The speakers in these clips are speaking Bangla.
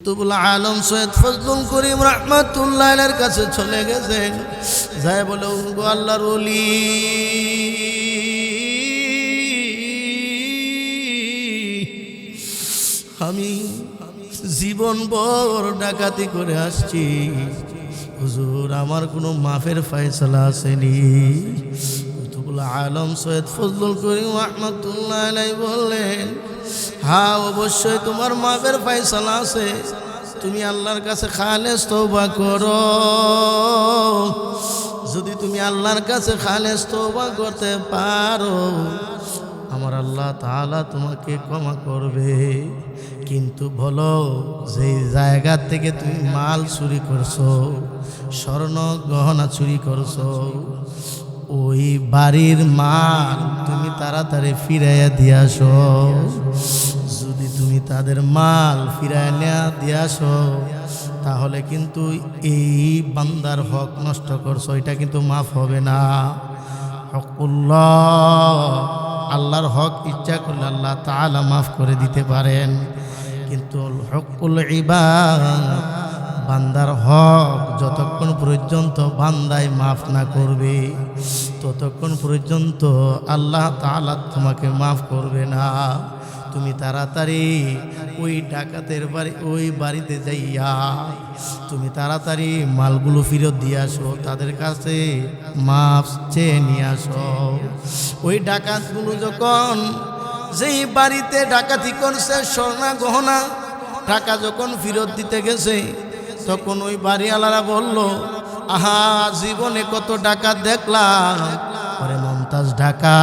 কুতুবুল আলম সৈয়দ ফজলুল করিম রহমাতুল্লাহ এর কাছে চলে গেছেন। যাই বলে গো আল্লাহর ওলি। আমি জীবন ভর ডাকাতি করে আসছি। হুজুর, আমার কোনো মাফের ফয়সলা আসেনি। কুতুবুল আলম সৈয়দ ফজলুল করিম রহমাতুল্লাহ বললেন হ্যাঁ অবশ্যই তোমার মাফের ফয়সলা আছে। তুমি আল্লাহর কাছে খালেস তৌবা করো। যদি তুমি আল্লাহর কাছে খালেস তৌবা করতে পারো, আমার আল্লাহ তাআলা তোমাকে ক্ষমা করবে। কিন্তু বলো যে জায়গা থেকে তুমি মাল চুরি করছ, স্বর্ণ গহনা চুরি করছ ওই বাড়ির মাল তুমি তাড়াতাড়ি ফিরাইয়া দিয়াস যদি তুমি তাদের মাল ফিরাইয়া নেয়া দিয়াস তাহলে কিন্তু এই বান্দার হক নষ্ট করছ, এটা কিন্তু মাফ হবে না। হকুল্লাহ, আল্লাহর হক ইচ্ছা করলে আল্লাহ তাআলা মাফ করে দিতে পারেন। কিন্তু হকুল ইবাদ বান্দার হক যতক্ষণ পর্যন্ত বান্দায় মাফ না করবে, ততক্ষণ পর্যন্ত আল্লাহ তাআলা তোমাকে মাফ করবে না। তুমি তাড়াতাড়ি ওই ডাকাতের বাড়ি, ওই বাড়িতে যাইয়া তুমি তাড়াতাড়ি মালগুলো ফেরত দিয়ে আসো, তাদের কাছে মাফ চেয়ে নিয়ে আসো। ওই ডাকাতগুলো যখন, যেই বাড়িতে ডাকাতি করছে স্বর্ণা গহনা টাকা যখন ফেরত দিতে গেছে তখন ওই বাড়িওয়ালারা বলল আহা জীবনে কত ডাকাত দেখলাম। মমতাজ ঢাকা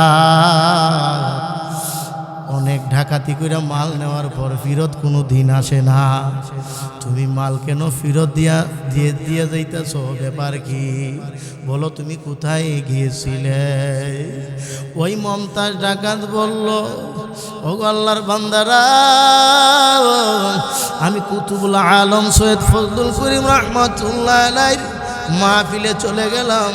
অনেক ডাকাতি করে মাল নেওয়ার পর ফেরত কোনো দিন আসে না। তুমি মাল কেন ফেরত দিয়া দিয়ে দিয়ে যাইতেছ? ব্যাপার কি? বলো তুমি কোথায় গিয়েছিলে? ওই মমতাজ ডাকাত বলল ও আল্লাহর বান্দারা, আমি কুতুবুল আলম সৈয়দ ফজলুল করিম রহমতুল্লাহ মাহফিলে চলে গেলাম।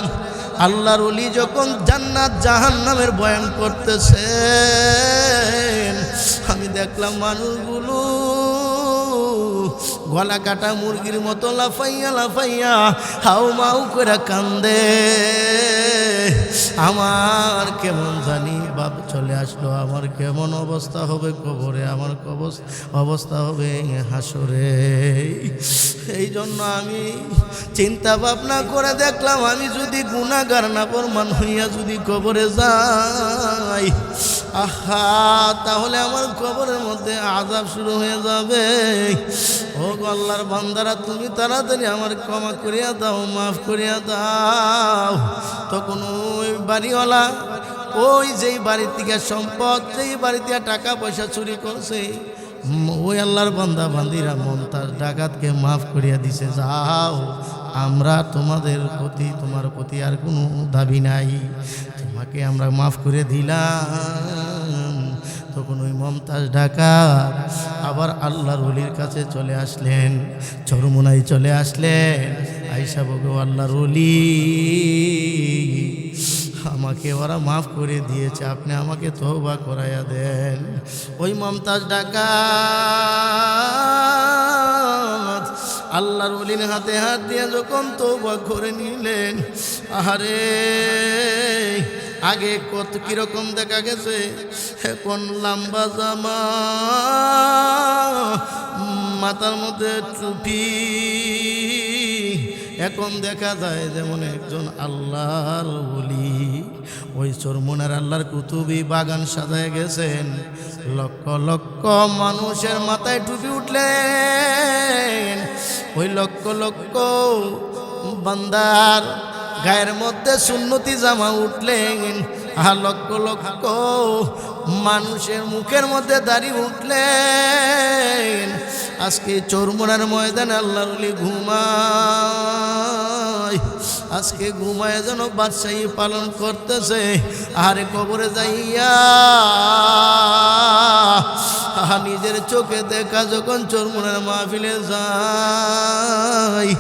আল্লাহর অলি যখন জান্নাত জাহান্নামের বয়ান করতেছে, আমি দেখলাম মানুষগুলো গলা কাটা মুরগির মতো লাফাইয়া লাফাইয়া হাউ মাউ করে কান্দে। আমার কেমন জানি বাপ চলে আসলো, আমার কেমন অবস্থা হবে কবরে, আমার কবস- অবস্থা হবে হাসরে। এই জন্য আমি চিন্তা ভাবনা করে দেখলাম, আমি যদি গুণাগার না পরমান হইয়া যদি কবরে যাই আহা, তাহলে আমার কবরের মধ্যে আজাব শুরু হয়ে যাবে। ও আল্লাহর বান্দারা, তুমি তাড়াতাড়ি আমার ক্ষমা করিয়া দাও, মাফ করিয়া দাও। তখন ওই বাড়িওয়ালা, ওই যেই বাড়ির থেকে সম্পদ, যেই বাড়ি থেকে টাকা পয়সা চুরি করছে, ওই আল্লাহর বান্দা বান্দিরা মমতাজ ডাকাতকে মাফ করিয়া দিছে, যাও। আমরা তোমাদের প্রতি, তোমার প্রতি আর কোনো দাবি নাই। তোমাকে আমরা মাফ করে দিলাম। তখন ওই মমতাজ ঢাকা আবার আল্লাহর অলির কাছে চলে আসলেন চরমুনাই চলে আসলেন। আইসা বগো, আল্লাহর অলি আমাকে ওরা মাফ করে দিয়েছে, আপনি আমাকে তহবা করাইয়া দেন। ওই মমতাজ ডাকা আল্লাহর অলির হাতে হাত দিয়ে যখন তৌবা করে নিলেন, আহারে, আগে কত কীরকম দেখা গেছে? এখন লম্বা জামা, মাথার মধ্যে টুপি, এখন দেখা যায় যেমন একজন আল্লাহর বলি ওই চরমুনার আল্লাহর কুতুবি বাগান সাজায় গেছেন। লক্ষ লক্ষ মানুষের মাথায় টুপি উঠলেন। ওই লক্ষ লক্ষ বান্দার গায়ের মধ্যে সুন্নতি জামা উঠলেন আর লক্ষ লক্ষ মানুষের মুখের মধ্যে দাড়ি উঠলেন। আজকে চোরমোনার ময়দান আল্লাহ অলি আজকে ঘুমায় যেন বাদশাহী পালন করতেছে। আরে কবরে যাইয়া নিজের চোখে দেখা যখন চোরমোনার মাহফিলে যায়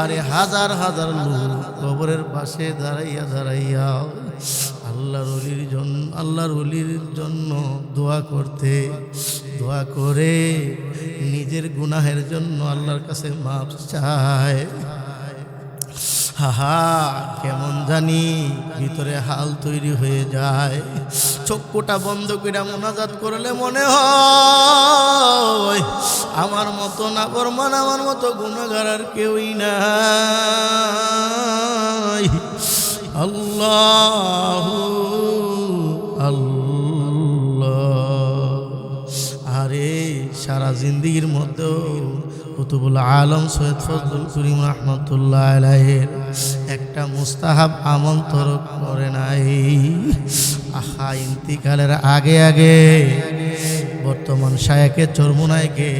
আরে হাজার হাজার লোক কবরের পাশে দাঁড়াইয়া দাঁড়াইয়া আল্লাহর অলির জন্য আল্লাহর অলির জন্য দোয়া করতে, দোয়া করে নিজের গুনাহের জন্য আল্লাহর কাছে মাপ চায়। হাহা, কেমন জানি ভিতরে হাল তৈরি হয়ে যায়। চক্ষুটা বন্ধ করে মোনাজাত করলে মনে হয়, আমার মতো না বর্মান আমার মতো গুণাগার আর কেউই নাই। আল্লাহ আল্লাহ। আরে সারা জিন্দিগির মধ্যেও কুতুবুল আলম সৈয়দ ফজলুল করিম রহমতুল্লাহ একটা মুস্তাহাব আমল তরক করে নাই। আহা, ইন্তিকালের আগে আগে বর্তমান শায়াকে চরমুনাইকে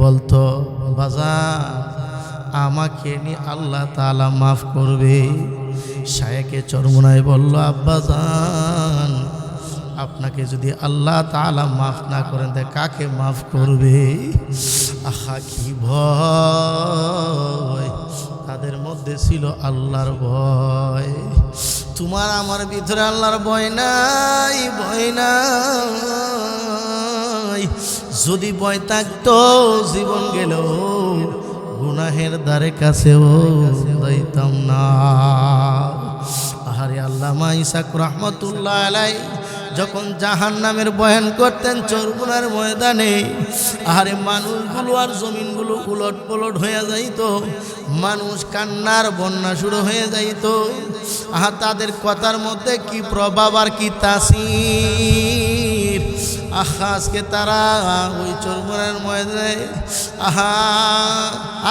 বলতো, বাজা, আমাকে নি আল্লাহ তাআলা মাফ করবে। শায়াকে চরমুনায় বলল আব্বাজান আপনাকে যদি আল্লাহ তাআলা মাফ না করেন, তা কাকে মাফ করবে? আহা, কি ভয়। তাদের মধ্যে ছিল আল্লাহর ভয়। তোমার আমার ভিতরে আল্লাহর ভয় নাই ভয় নাই। যদি ভয় থাকতো, জীবন গেল গুনাহের দ্বারে কাছেও যাইতাম না। আহারে আল্লামা ইসাক রহমতুল্লাহ আলাই যখন জাহান নামের বয়ান করতেন চরগুনার ময়দানে আরে মানুষগুলো আর জমিনগুলো উলট পলট হয়ে যাইত, মানুষ কান্নার বন্যা শুরু হয়ে যাইত। আহা, তাদের কথার মধ্যে কি প্রভাব আর কি তাসির? আহা, আজকে তারা ওই চরমনের ময়দানে, আহা,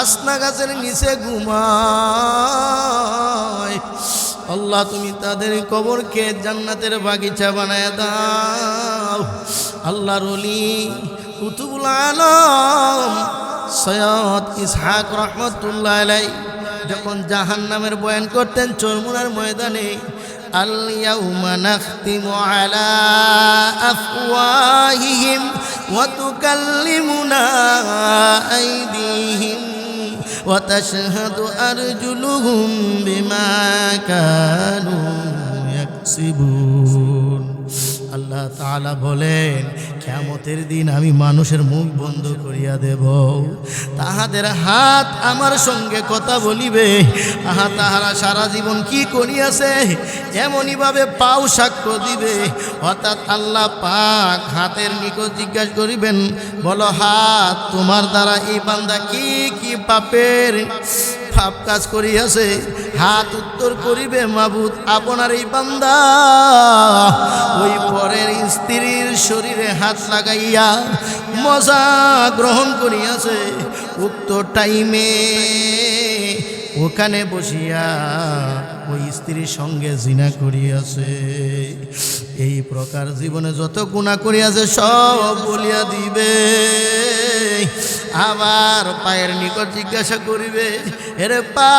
আসনা গাছের নিচে ঘুমায়। আল্লাহ তুমি তাদের কবরকে জান্নাতের বাগিচা বানায় দাও আল্লাহ রলি কুতুবুল আলম সৈয়দ ইসহাক রহমতুল্লাহ আলাই যখন জাহান নামের বয়ান করতেন চরমুনার ময়দানে اليوم نختم على أفواههم وتكلمنا أيديهم وتشهد أرجلهم بما كانوا يكسبون. আল্লাহ তাআলা বলেন কেমতের দিন আমি মানুষের মুখ বন্ধ করিয়া দেব। তাহাদের হাত আমার সঙ্গে কথা বলিবে। আহা, তাহারা সারা জীবন কি করিয়াছে? এমনইভাবে পাও সাক্ষ্য দিবে। অর্থাৎ আল্লাহ পাক হাতের নিকট জিজ্ঞাসা করিবেন, বলো, হাত তোমার দ্বারা এই বান্দা কি কি পাপের? পাপ কাজ করিয়াছে, হাত উত্তর করিবে, মাবুদ আপনার এই বান্দা। ওই পরের স্ত্রীর শরীরে হাত লাগাইয়া মজা গ্রহণ করিয়াছে। উক্ত টাইমে ওখানে বসিয়া ওই স্ত্রীর সঙ্গে জিনা করিয়াছে। এই প্রকার জীবনে যত গুণা করিয়াছে, সব বলিয়া দিবে। আবার পায়ের নিকট জিজ্ঞাসা করিবে, এরে পা,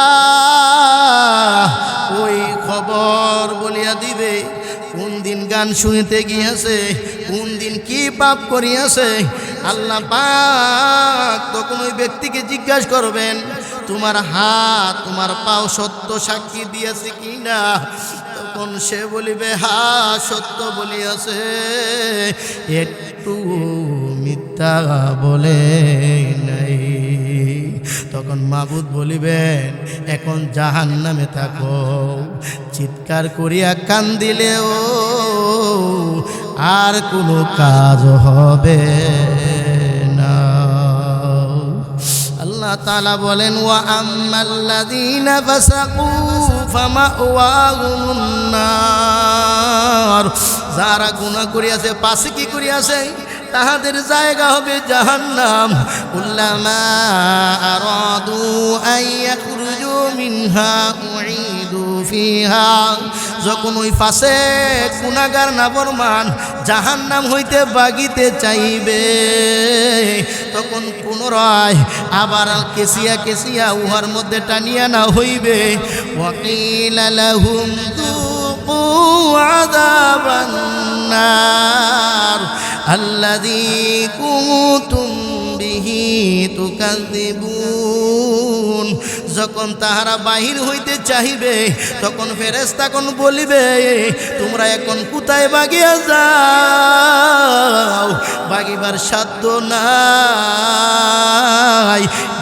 ওই খবর বলিয়া দিবে, কোন দিন গান শুনিতে গিয়াছে, কোন দিন কি পাপ করিয়াছে? আল্লাহ পাক তখন ওই ব্যক্তিকে জিজ্ঞাসা করবেন তোমার হাত, তোমার পাও সত্য সাক্ষী দিয়েছে কি না তখন সে বলিবে, হা, সত্য বলিয়াছে। একটু মিথ্যা বলে নাই। তখন মাবুদ বলিবেন, এখন জাহান নামে থাকো। চিৎকার করিয়া কান দিলেও আর কোনো কাজ হবে আল্লাহ তাআলা বলেন, ওয়া আম্মাল্লাযীনা ফাসাকু ফামাওয়াহুমুন নার। যারা গুনাহ করিয়াছে পাশে কি করিয়াছে? তাহাদের জায়গা হবে জাহান্নাম। কুল্লামা আরাদু আইয়াখরুজু মিনহা উঈদু ফিহা। যখন ওই পাশে গুনাগার নাবরমান জাহান্নাম হইতে বাগিতে চাইবে, তখন পুনরায় আবার কেসিয়া কেসিয়া উহার মধ্যে টানিয়া না হইবে। ওয়াকিল লাহুম দুকু আযাবান নার, আল্লাযী তুকাযযিবুন যখন তাহারা বাহির হইতে চাহিবে, তখন ফেরেস্তা তখন বলিবে, তোমরা এখন কোথায় বাগিয়া যাও? বাগিবার সাধ্য নাই।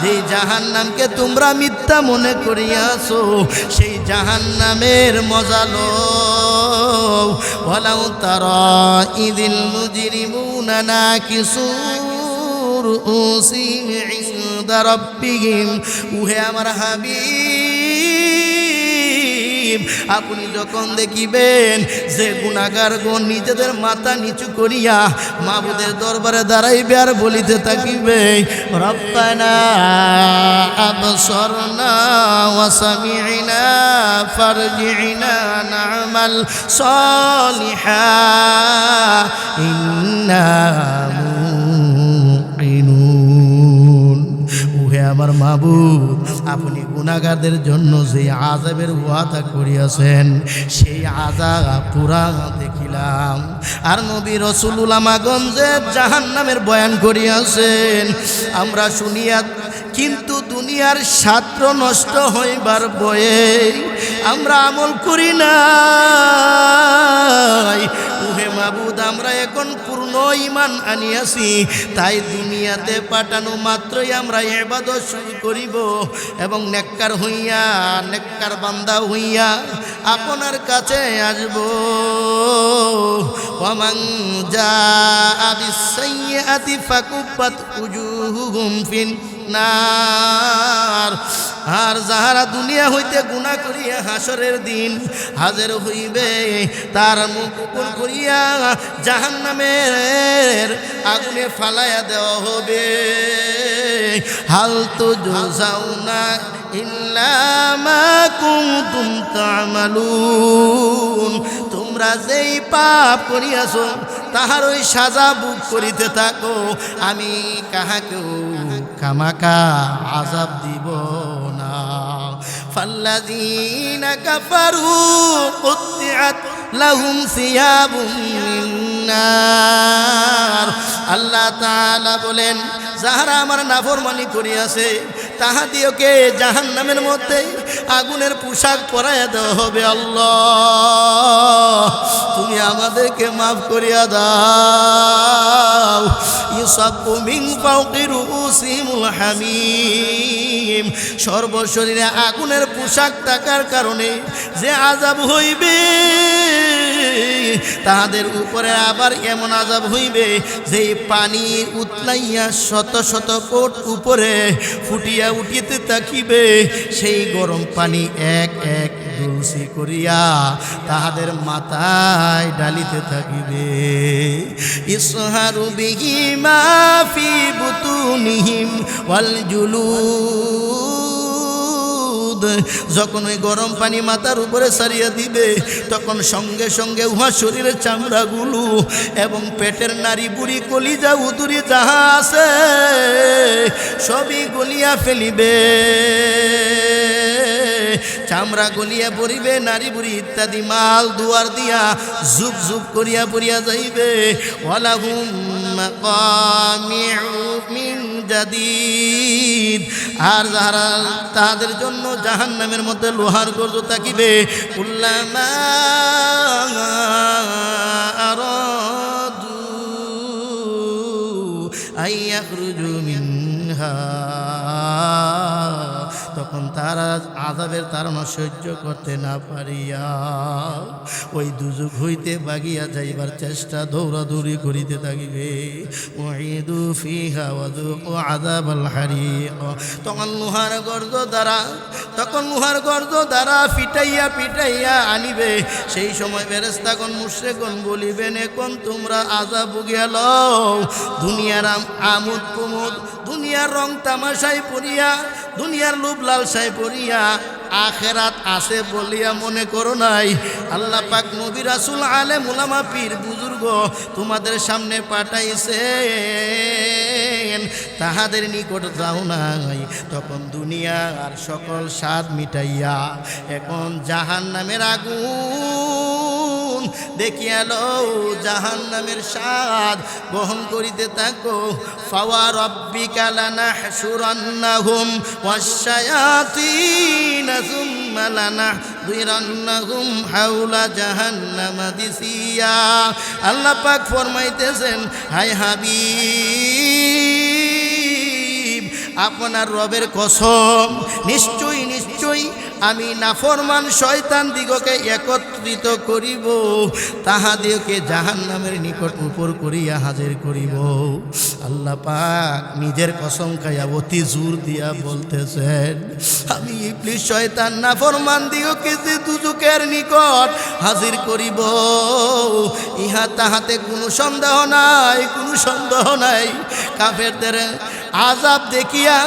যে জাহান নামকে তোমরা মিথ্যা মনে করিয়াছো, সেই জাহান নামের মজালো ওয়ালাউ তারা ইদিল মুজরিমুনা নাকিসুর উসিম ইনদা রাব্বিহিম। উহে আমার হাবিব, আপনি যখন দেখিবেন যে গুণাগারগণ নিজেদের মাথা নিচু করিয়া মাবুদের দরবারে দাঁড়াইবে আর বলিতে থাকিবে, রব্বানা আবসরনা ওয়াসামি'না ফারজি'না না'মাল সালিহা, ইন্না আমার মাবুদ আপনি গুণাগারদের জন্য যে আজাবের ওয়াদা করিয়াছেন, সেই আজাব পুরা দেখিলাম। আর নবী রসুলুল আমাগঞ্জে জাহান নামের বয়ান করিয়াছেন, আমরা শুনিয়া, কিন্তু দুনিয়ার ছাত্র নষ্ট হইবার বয়ে আমরা আমল করি না উহে মাবুদ, আমরা এখন পূর্ণ ইমান আনিয়াছি। তাই দুনিয়াতে পাঠানো মাত্রই আমরা এবাদত শুরু করিব এবং নেককার হইয়া, নেককার বান্দা হইয়া আপনার কাছে আসব। ওয়ামান যা বিসাইয়াতি ফাকুবাত উজুহুহুম ফিন নার আর যাহারা দুনিয়া হইতে গুণা করিয়া হাসরের দিন হাজের হইবে, তার মুখ উপর করিয়া জাহান নামের আগুনে ফালাইয়া দেওয়া হবে। হাল তো যাও না তোমরা যেই পাপ করিয়াছো তাহার ওই সাজা বুক করিতে থাকো। আমি কাহাকেও কামাকা আজাব দিব না। ফাল্লাযীনা কাফারু কুত্তিআত লাহুম সিয়াবুম মিন নার। আল্লাহ তাআলা বলেন, যাহারা আমার নাফরমানি করিয়াছে, তাহাদিওকে জাহান নামের মধ্যে আগুনের পোশাক পরাইয়া দেওয়া হবে আল্লাহ। তুমি আমাদেরকে মাফ করিয়া দাও। ইউসাব্বু মিন ফাওকি রুউসিহিমুল হামিম সর্বশরীরে আগুনের পোশাক থাকার কারণে যে আজাব হইবে তাহাদের উপরে আবার এমন আজাব হইবে? যে পানি উতলাইয়া শত শত কোট উপরে ফুটিয়া উঠিতে থাকিবে, সেই গরম পানি এক এক দুলসি করিয়া তাহাদের মাথায় ডালিতে থাকিবে। ইসহারু বিহি মাফি বুতুনিহিম ওয়াল জুলুদ যখন ওই গরম পানি মাথার উপরে সারিয়ে দিবে, তখন সঙ্গে সঙ্গে উহা শরীরের চামড়াগুলো এবং পেটের নারী বুড়ি কলিজা উদুরি যাহা আছে, সবই গলিয়া ফেলিবে। চামড়া গলিয়া পড়িবে, নারী বুড়ি ইত্যাদি মাল দুয়ার দিয়া জুব জুব করিয়া পড়িয়া যাইবে। আর যাহারা তাহাদের জন্য জাহান নামের মধ্যে লোহার গর্জ থাকিবে উল্লামা আইয়াখরুজু মিনহা। তারা আজাবের তারা সহ্য করতে না পারিয়া। ওই দুযুগ হইতে বাগিয়া যাইবার চেষ্টা দৌড়াদৌড়ি করিতে থাকিবে। তখন লোহার গর্জ দ্বারা, তখন লোহার গর্জ দ্বারা পিটাইয়া পিটাইয়া আনিবে। সেই সময় বেরেস্তাগণ মুশ্রেগণ বলিবেন এখন তোমরা আজাব ভুগিয়া দুনিয়ার আম- আমোদ কুমুদ দুনিয়ার রং তামাশাই পড়িয়া দুনিয়ার লোভ লালসাই পড়িয়া আখেরাত আছে বলিয়া মনে করো নাই। আল্লাহ পাক নবী রাসুল আলে মুলামা পীর বুজুর্গ তোমাদের সামনে পাঠাইছে তাহাদের নিকট যাও নাই। তখন দুনিয়ার সকল স্বাদ মিটাইয়া এখন জাহান নামের আগুন দেখিয়া লও জাহান নামের স্বাদ করিতে থাকো। ফাওয়া রব্বিকা লানাহশুরান্নাহুম ওয়াশ-শায়াতিন। সুম্মা লানাহদিরান্নাহুম হাওলা জাহান্নামা দিসিয়া আল্লাহ পাক ফরমাইতেছেন হাই হাবিব আপনার রবের কসম। নিশ্চয়ই নিশ্চয়ই আমি নাফরমান শয়তান দিগকে একত্রিত করিব তাহাদিওকে জাহান নামের নিকট উপর করিয়া হাজির করিব। আল্লাহ পাক নিজের কসম খাইয়া অতি জোর দিয়া বলতেছেন, আমি ইবলিশ শয়তান নাফরমান দিগকে যে দুজুকের নিকট হাজির করিব, ইহা তাহাতে কোনো সন্দেহ নাই, কোনো সন্দেহ নাই। কাফেরদের আজাব দেখিয়া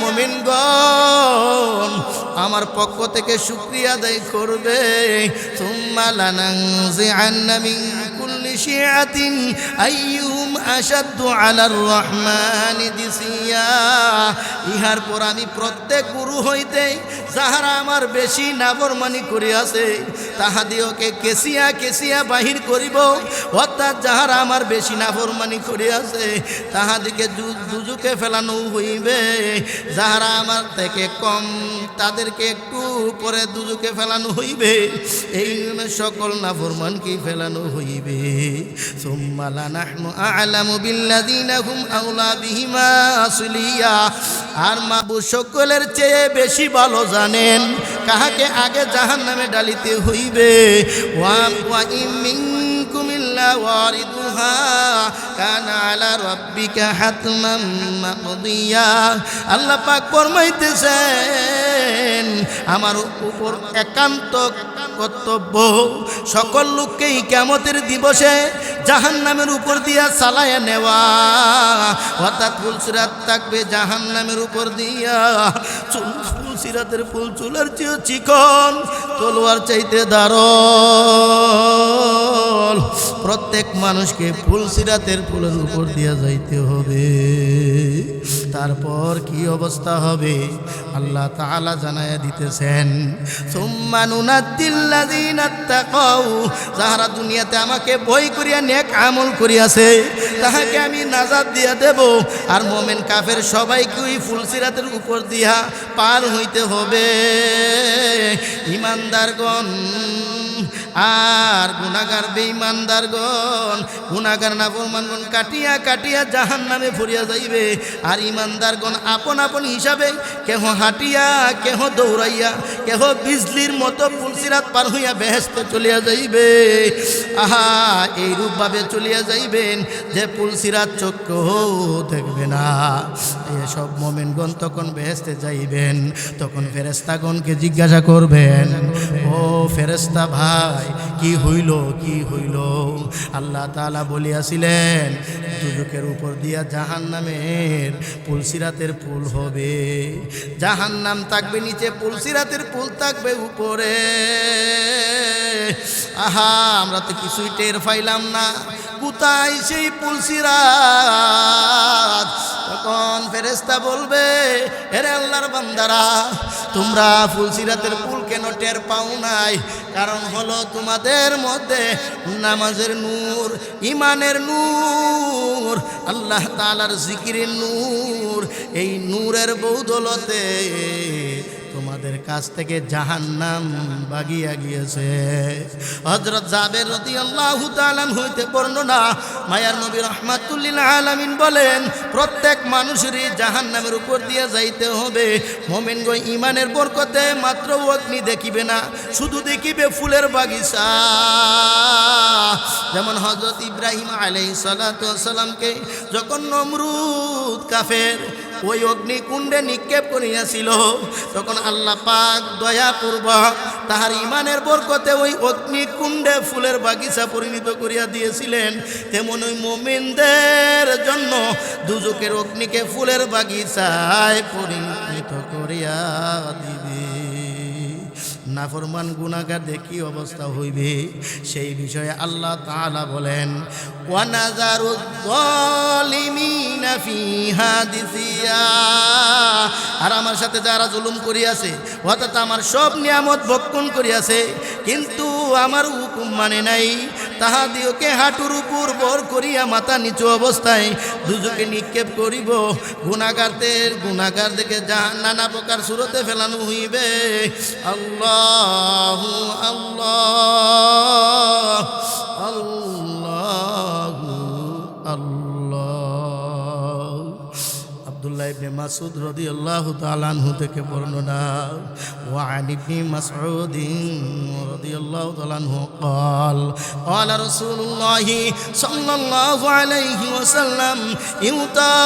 মমিনগণ আমার পক্ষ থেকে শুক্রিয়া আদায় করবে। আইয়ুম ইহার পর আমি প্রত্যেক গুরু হইতে যাহারা আমার বেশি নাবরমানি করিয়াছে, তাহাদিওকে কেসিয়া কেসিয়া বাহির করিব। অর্থাৎ যাহারা আমার বেশি নাফরমানি করিয়াছে, তাহাদিকে দুজুকে ফেলানো হইবে। যাহারা আমার থেকে কম তাদেরকে একটু পরে দুজুকে ফেলানো হইবে। এই সকল নাফরমানকে ফেলানো হইবে। সুম্মালা নাহনু আ'লামু বিল্লাযীনা হুম আউলা বিহিমা আসলিয়া। আর মাবু সকলের চেয়ে বেশি ভালো জানেন কাহাকে আগে জাহান নামে ডালিতে হইবে। ওয়া ওয়া ইম মিনকুম ইল্লা আল্লাহ পাক ফরমাইতেছেন, আমার উপর একান্ত কর্তব্য সকল লোককেই কেমতের দিবসে জাহান নামের উপর দিয়া চালায়া নেওয়া। অর্থাৎ ফুলসিরাত থাকবে জাহান নামের উপর দিয়া। চুল ফুলসিরাতের ফুল, চুলের চেয়ে চিকন, তলোয়ার চাইতে দারল প্রত্যেক মানুষকে ফুলসিরাতের ফুলের উপর দিয়া যাইতে হবে। তারপর কি অবস্থা হবে? আল্লাহ তাআলা জানায়া দিতেছেন যাহারা দুনিয়াতে আমাকে ভয় করিয়া নেক আমল করিয়াছে, তাহাকে আমি নাজাত দিয়া দেব। আর মোমেন কাফের সবাইকে ওই ফুলসিরাতের উপর দিয়া পার হইতে হবে। ইমানদারগণ, আর গুণাগার বেঈমানদারগণ গুণাগার না ফরমানগণ কাটিয়া কাটিয়া জাহান নামে ফুরিয়া যাইবে। আর ইমানদারগণ আপন আপন হিসাবে কেহ হাঁটিয়া, কেহ দৌড়াইয়া, কেহ বিজলির মতো ফুলসিরাত পার হইয়া বেহেস্তে চলিয়া যাইবে। আহা এই রূপভাবে চলিয়া যাইবেন যে ফুলসিরাত চক্ষু দেখবে না। এসব মোমেনগণ তখন বেহেস্তে যাইবেন, তখন ফেরেস্তাগণকে জিজ্ঞাসা করবেন, ও ফেরেস্তা ভাই, কি হইল কি হইল? আল্লাহ তাআলা বলিয়াছিলেন দুজকের উপর দিয়া জাহান নামের পুলসিরাতের পুল হবে। জাহান নাম থাকবে, নিচে পুলসিরাতের পুল থাকবে উপরে। আহা, আমরা তো কিছুই টের পাইলাম না। কোথায় সেই পুলসিরাত তখন ফেরেস্তা বলবে এরে আল্লাহর বান্দারা তোমরা ফুলসিরাতের পুল কেন টের পাও নাই? কারণ হলো তোমাদের মধ্যে নামাজের নূর ইমানের নূর, আল্লাহ তালার জিকিরের নূর, এই নূরের বৌদলতে তোমাদের কাছ থেকে জাহান্নাম বাগিয়া গিয়েছে। হজরত জাবের রতি আল্লাহ হইতে বর্ণনা, মায়ার নবী রহমাতুল্লিল আলামিন বলেন, প্রত্যেক মানুষেরই জাহান্নামের উপর দিয়ে যাইতে হবে। মোমেন গো ইমানের বরকতে মাত্র অগ্নি দেখিবে না, শুধু দেখিবে ফুলের বাগিচা। যেমন হজরত ইব্রাহিম আলাই সালাতামকে যখন নমরুদ কাফের ওই অগ্নিকুণ্ডে নিক্ষেপ করিয়াছিল। তখন আল্লাহ পাক দয়াপূর্বক তাহার ইমানের বরকতে ওই অগ্নিকুণ্ডে ফুলের বাগিচা পরিণত করিয়া দিয়েছিলেন। তেমন ওই মোমিনদের জন্য দুজকের অগ্নিকে ফুলের বাগিচায় পরিণত করিয়া দিবে নাফরমান গুনাগার দেখি অবস্থা হইবে? সেই বিষয়ে আল্লাহ তাআলা বলেন আর আমার সাথে যারা জুলুম করিয়াছে, অর্থাৎ আমার সব নিয়ামত ভক্ষণ করিয়াছে, কিন্তু আমার হুকুম মানে নাই। তাহাদিওকে হাঁটুর উপর বর করিয়া মাথা নিচু অবস্থায় দুজকে নিক্ষেপ করিব। গুণাগারদের গুণাগার দেখে যা নানা প্রকার সুরতে ফেলানো হইবে। আল্লাহ আল্লাহ আল্লাহ ইবনে মাসুদ রাদিয়াল্লাহু তাআলা আনহু থেকে বর্ণনা ওয়া আন ইবনে মাসউদ রাদিয়াল্লাহু তাআলা আনহু قال قال رسول الله صلى الله عليه وسلم يؤتى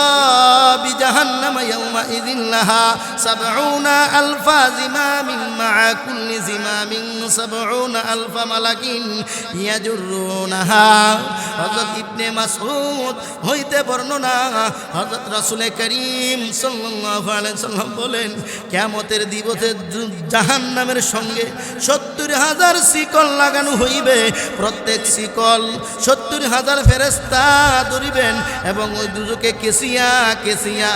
بجهنم يومئذ لها سبعون ألف زمام مع كل زمام سبعون ألف ملك يجرونها হযরত ইবনে মাসউদ হইতে বর্ণনা হযরত রাসূল করিম আলাইহি সাল্লাম বলেন, কিয়ামতের দিবসে জাহান্নামের সঙ্গে সত্তর হাজার শিকল লাগানো হইবে। প্রত্যেক শিকল সত্তর হাজার ফেরেস্তা ধরিবেন এবং ওই দুজকে কেসিয়া কেসিয়া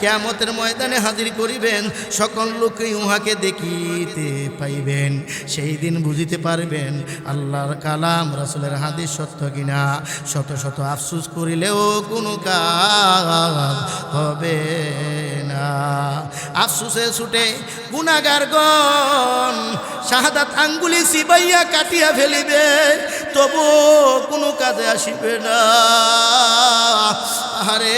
কেয়ামতের ময়দানে হাজির করিবেন। সকল লোকই উহাকে দেখিতে পাইবেন। সেই দিন বুঝিতে পারবেন আল্লাহর কালাম, রাসুলের হাদিস সত্য কিনা। শত শত আফসুস করিলেও কোনো কাজ হবে না। আফসুসে ছুটে গুণাগারগণ শাহাদাত আঙ্গুলি সিবাইয়া কাটিয়া ফেলিবে তবু কোনো কাজে আসিবে না। আরে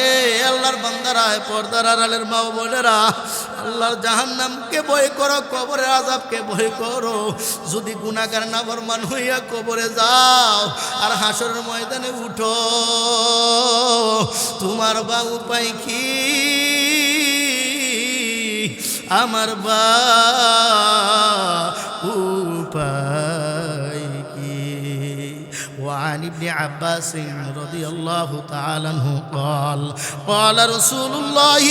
আল্লাহর বান্দারা পর্দার আড়ালের মা বোনেরা, আল্লাহর জাহান্নামকে ভয় করো, কবরের আজাবকে ভয় করো। যদি গুণাগার না বরমান হইয়া কবরে যাও আর হাসরের ময়দানে উঠো, তোমার বা উপায় কি? আমার বা উপায় وعن ابن عباس رضي الله تعالى عنه قال قال رسول الله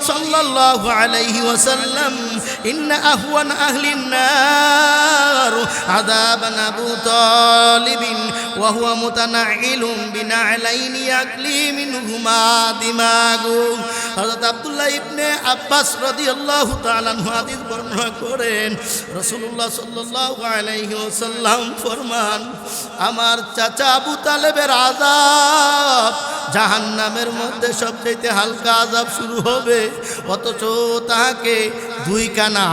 صلى الله عليه وسلم إن أهون أهل النار عذابا أبو طالب وهو متنعل بنعلين يكلي منهما دماغه হযরত আব্দুল্লাহ ইবনে আব্বাস রাদিয়াল্লাহু তাআলা বর্ণনা করেন, রাসূলুল্লাহ সাল্লাল্লাহু আলাইহি ফরমান, আমার চাচা আবু তালেবের আযাব জাহান্নামের মধ্যে সবচেয়ে হালকা আযাব শুরু হবে, অথচ তাহাকে দুই কানা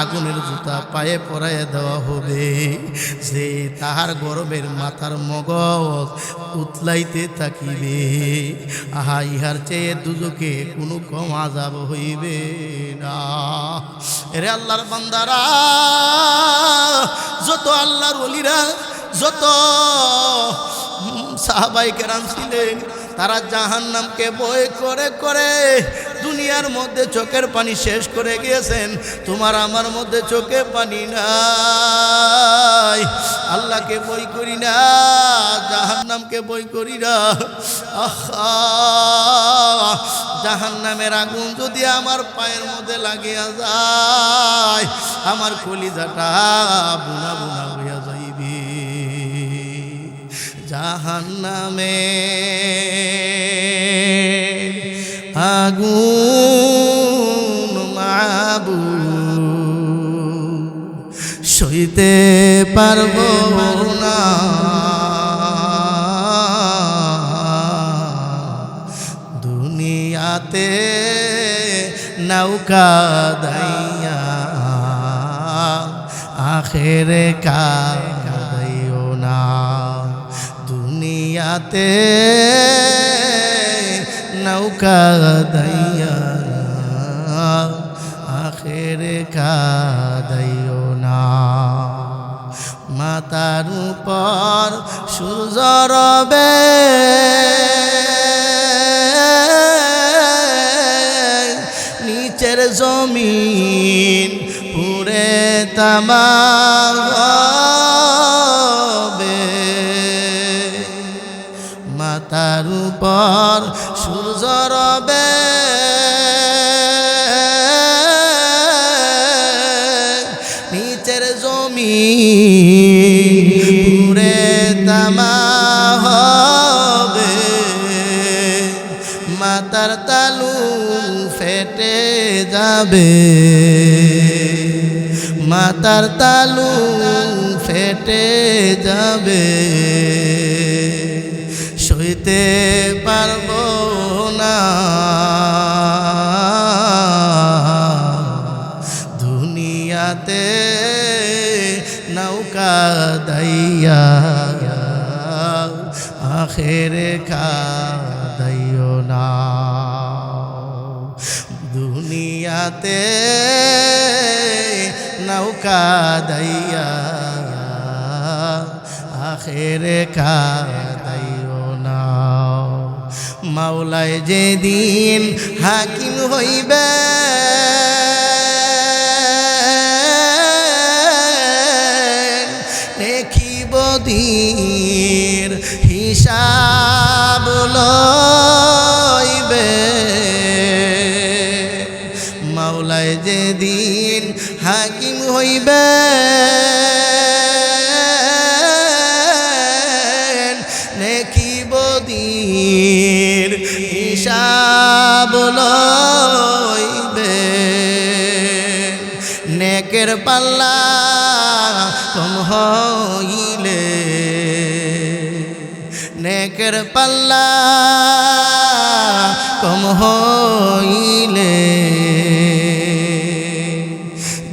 আগুনের জুতা পায়ে পরাইয়া দেওয়া হবে। যে তাহার গরমের মাথার মগজ উতলাইতে থাকিবে, আহা ইহার চেয়ে দুজকে কোনো কম আজাব হইবে না। রে আল্লাহর বান্দারা, যত আল্লাহর অলিরা যত সাহাবাই কেরাম ছিলেন, তারা জাহান্নামকে বই করে করে দুনিয়ার মধ্যে চোখের পানি শেষ করে গিয়েছেন। তোমার আমার মধ্যে চোখে পানি নাই। আল্লাহকে বই করি না, জাহান্নামকে বই করি না। আহা, জাহান্নামের আগুন যদি আমার পায়ের মধ্যে লাগিয়া যায়, আমার কলিজাটা বুনা বুনা হইয়া যাইবে। জাহান্নামে আগুন মাবু সইতে পারব না। দুনিয়াতে নৌকা দাইয়া আখেরে কাদাইও না। দুনিয়াতে নৌকা দাইয়া, আখেরে কাদাইও না। মাতার উপর সূর্য রবে, নিচের জমিন পুরে তামা মাতার উপর সূর্য রবে। নিচের জমি পুরে তামা হবে। মাতার তালু ফেটে যাবে। মাতার তালু ফেটে যাবে। সইতে দুনিয়াতে নৌকা দাইয়া আখেরে কাদাইও না। দুনিয়াতে নৌকা দাইয়া আখেরে কাদাইও না। মাওলায় যেদিন হাকিম হইবে হিসাব লইবে। মাওলায় যেদিন হাকিম হইবে দেখিব দির হিসাব লইবে। নেকের পাল্লা কম হইলে নেকের পাল্লা কম হইলে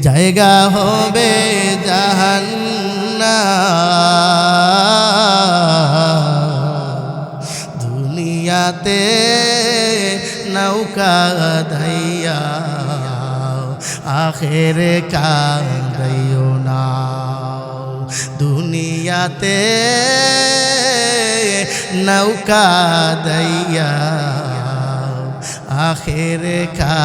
জায়গা হবে জাহান্না দুনিয়াতে নৌকা ধাইয়া আখেরে কান্দাইও না। দুনিয়াতে নৌকা দইয়া আখের কা